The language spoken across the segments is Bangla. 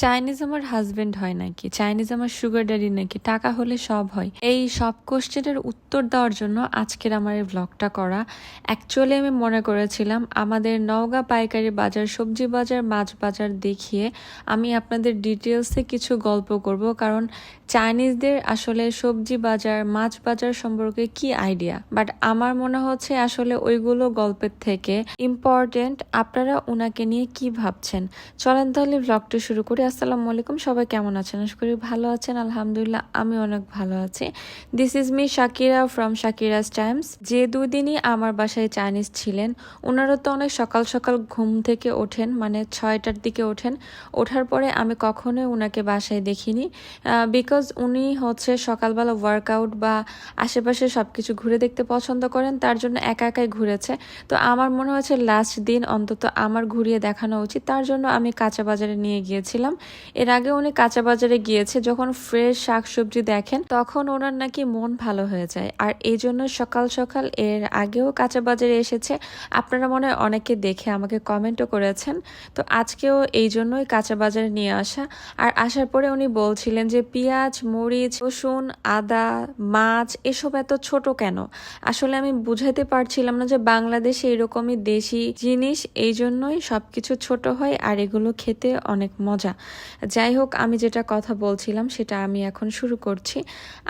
চাইনিজ আমার হাজবেন্ড হয় নাকি? চাইনিজ আমার সুগার ড্যাডি নাকি? টাকা হলে সব হয়। এই সব কোশ্চেনের উত্তর দেওয়ার জন্য আজকের আমার এই ব্লগটা করা। অ্যাকচুয়ালি আমি মনে করেছিলাম, আমাদের নওগাঁ পাইকারি বাজার, সবজি বাজার, মাছ বাজার দেখিয়ে আমি আপনাদের ডিটেলসে কিছু গল্প করব। কারণ চাইনিজদের আসলে সবজি বাজার, মাছ বাজার সম্পর্কে কি আইডিয়া বাট আমার মনে হচ্ছে আসলে ওইগুলো গল্পের থেকে ইম্পর্টেন্ট আপনারা ওনাকে নিয়ে কি ভাবছেন? চলেন তাহলে ব্লগটা শুরু করি। আসসালামু আলাইকুম। সবাই কেমন আছেন? আশা করি ভালো আছেন। আলহামদুলিল্লাহ, আমি অনেক ভালো আছি। This is me Shakira from Shakira's times যে দুদিনই আমার বাসায় চাইনিজ ছিলেন, ওনারা তো অনেক সকাল সকাল ঘুম থেকে ওঠেন মানে ছয়টার দিকে ওঠেন। ওঠার পরে আমি কখনোই ওনাকে বাসায় দেখিনি বিকজ উনি হচ্ছে সকালবেলা ওয়ার্কআউট বা আশেপাশে সব কিছু ঘুরে দেখতে পছন্দ করেন, তার জন্য একা একাই ঘুরেছে। তো আমার মনে হচ্ছে লাস্ট দিন অন্তত আমার ঘুরিয়ে দেখানো উচিত, তার জন্য আমি কাঁচা বাজারে নিয়ে গিয়েছিলাম। এর আগে উনি কাঁচা বাজারে গিয়েছে, যখন ফ্রেশ শাকসবজি দেখেন, তখন ওনার নাকি মন ভালো হয়ে যায়। আর এই জন্য সকাল সকাল এর আগেও কাঁচা বাজারে এসেছে। আপনারা মনে হয় অনেকে দেখে আমাকে কমেন্টও করেছেন। তো আজকেও এই জন্যই কাঁচা বাজারে নিয়ে আসা। আর আসার পরে উনি বলছিলেন যে, পেঁয়াজ, মরিচ, রসুন, আদা, মাছ, এসব এত ছোট কেন? আসলে আমি বুঝাতে পারছিলাম না যে, বাংলাদেশে এরকমই দেশি জিনিস এই জন্যই সবকিছু ছোট হয় আর এগুলো খেতে অনেক মজা। যাই হোক, আমি যেটা কথা বলছিলাম সেটা আমি এখন শুরু করছি।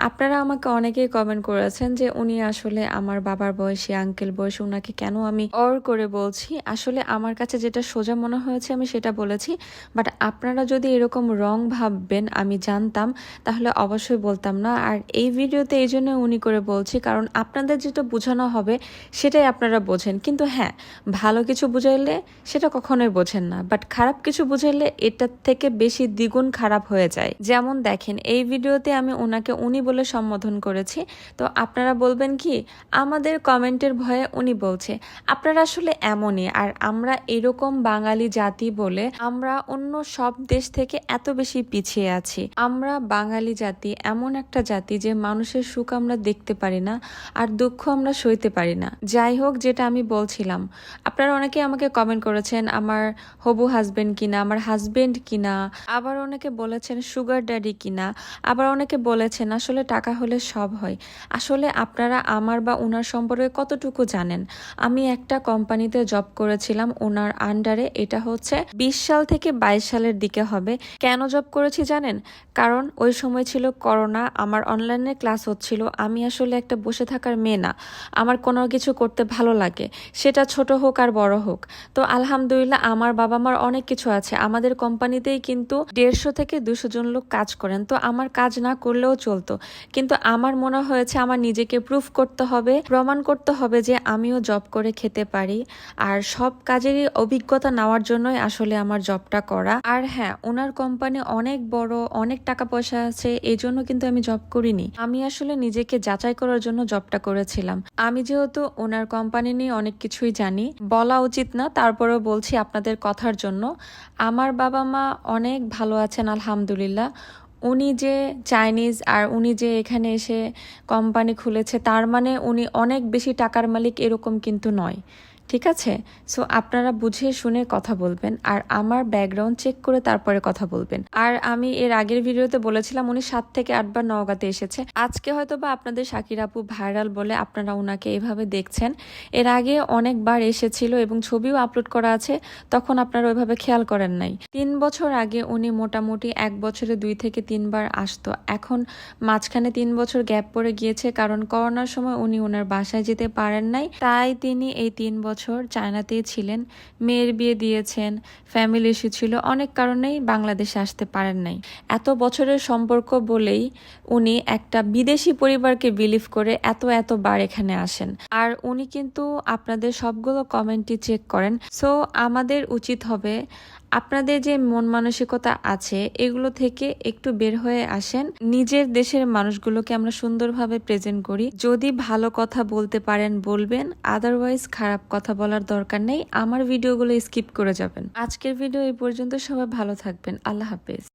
আপনারা আমাকে অনেকেই কমেন্ট করেছেন যে উনি আসলে আমার বাবার বয়সী আঙ্কেল বয়সী ওনাকে কেন আমি অর করে বলছি। আসলে আমার কাছে যেটা সোজা মনে হয়েছে, আমি সেটা বলেছি। বাট আপনারা যদি এরকম রং ভাববেন, আমি জানতাম, তাহলে অবশ্যই বলতাম না। আর এই ভিডিওতে এই জন্য উনি করে বলছি, কারণ আপনাদের যেটা বোঝানো হবে, সেটাই আপনারা বোঝেন। কিন্তু হ্যাঁ ভালো কিছু বুঝাইলে সেটা কখনোই বোঝেন না। বাট খারাপ কিছু বুঝাইলে এটার থেকে বেশি দ্বিগুণ খারাপ হয়ে যায়। যেমন দেখেন, এই ভিডিওতে আমি ওনাকে উনি বলে সম্বোধন করেছি। তো আপনারা বলবেন কি, আমাদের কমেন্টের ভয়ে উনি বলছে, আপনারা আসলে এমনই, আর আমরা এরকম বাঙালি জাতি বলে আমরা অন্য সব দেশ থেকে এত বেশি পিছিয়ে আছি। আমরা বাঙালি জাতি, এমন একটা জাতি যে মানুষের সুখ আমরা দেখতে পারি না, আর দুঃখ আমরা সইতে পারি না। যাই হোক, যেটা আমি বলছিলাম, আপনারা অনেকে আমাকে কমেন্ট করেছেন, আমার হবু হাজবেন্ড কিনা, আমার হাজবেন্ড কিনা আবার অনেকে বলেছেন সুগার ড্যাডি কিনা, আবার অনেকে বলেছেন আসলে টাকা হলে সব হয়। আসলে আপনারা আমার বা ওনার সম্পর্কে কতটুকু জানেন? আমি একটা কোম্পানিতে জব করেছিলাম ওনার আন্ডারে এটা হচ্ছে বিশ সাল থেকে বাইশ সালের দিকে হবে। কেন জব করেছি জানেন? কারণ ওই সময় ছিল করোনা আমার অনলাইনে ক্লাস হচ্ছিল, আমি আসলে একটা বসে থাকার মেয়ে না, আমার কোনো কিছু করতে ভালো লাগে, সেটা ছোট হোক আর বড় হোক। তো আলহামদুলিল্লাহ, আমার বাবা মার অনেক কিছু আছে, আমাদের কোম্পানিতেই কিন্তু দেড়শো থেকে দুশো জন লোক কাজ করেন। তো আমার কাজ না করলেও চলতো। কিন্তু আমার মনে হয়েছে আমার নিজেকে প্রুফ করতে হবে, প্রমাণ করতে হবে যে আমিও জব করে খেতে পারি। আর সব কাজেরই অভিজ্ঞতা নেওয়ার জন্যই আসলে আমার জবটা করা। আর হ্যাঁ ওনার কোম্পানি অনেক বড়, অনেক টাকা পয়সা আছে, এই জন্য কিন্তু আমি জব করিনি। আমি আসলে নিজেকে যাচাই করার জন্য জবটা করেছিলাম। আমি যেহেতু ওনার কোম্পানি নিয়ে অনেক কিছুই জানি, বলা উচিত না, তারপরেও বলছি আপনাদের কথার জন্য। আমার বাবা মা অনেক ভালো আছেন, আলহামদুলিল্লাহ। উনি যে চাইনিজ আর উনি যে এখানে এসে কোম্পানি খুলেছে, তার মানে উনি অনেক বেশি টাকার মালিক এরকম কিন্তু নয়। ঠিক আছে? সো আপনারা বুঝে শুনে কথা বলবেন আর আমার ব্যাকগ্রাউন্ড চেক করে তারপরে কথা বলবেন। আর আমি এর আগের ভিডিওতে বলেছিলাম উনি সাত থেকে আটবার নওগাঁতে এসেছে। আজকে হয়তো বা আপনাদের শাকির আপু ভাইরাল বলে আপনারা ওনাকে এভাবে দেখছেন। এর আগে অনেকবার এসেছিল এবং ছবিও আপলোড করা আছে, তখন আপনারা ওইভাবে খেয়াল করেন নাই। তিন বছর আগে উনি মোটামুটি এক বছরে দুই থেকে তিনবার আসতো। এখন মাঝখানে তিন বছর গ্যাপ পড়ে গিয়েছে, কারণ করোনার সময় উনি ওনার বাসায় যেতে পারেন নাই। তাই তিনি এই তিন বছর চায়নাতেই ছিলেন, মেয়ের বিয়ে দিয়েছেন ফ্যামিলি ইস্যু ছিল, অনেক কারণেই বাংলাদেশে আসতে পারেন নাই। এত বছরের সম্পর্ক বলেই উনি একটা বিদেশি পরিবারকে বিলিভ করে এত এত বার এখানে আসেন। আর উনি কিন্তু আপনাদের সবগুলো কমেন্টই চেক করেন। সো আমাদের উচিত হবে আপনাদের যে মন মানসিকতা আছে, এগুলো থেকে একটু বের হয়ে আসেন। নিজের দেশের মানুষগুলোকে আমরা সুন্দরভাবে প্রেজেন্ট করি। যদি ভালো কথা বলতে পারেন, বলবেন। আদারওয়াইজ খারাপ কথা বলার দরকার নেই। আমার ভিডিওগুলো স্কিপ করে যাবেন। আজকের ভিডিও এই পর্যন্ত। সবাই ভালো থাকবেন। আল্লাহ হাফেজ।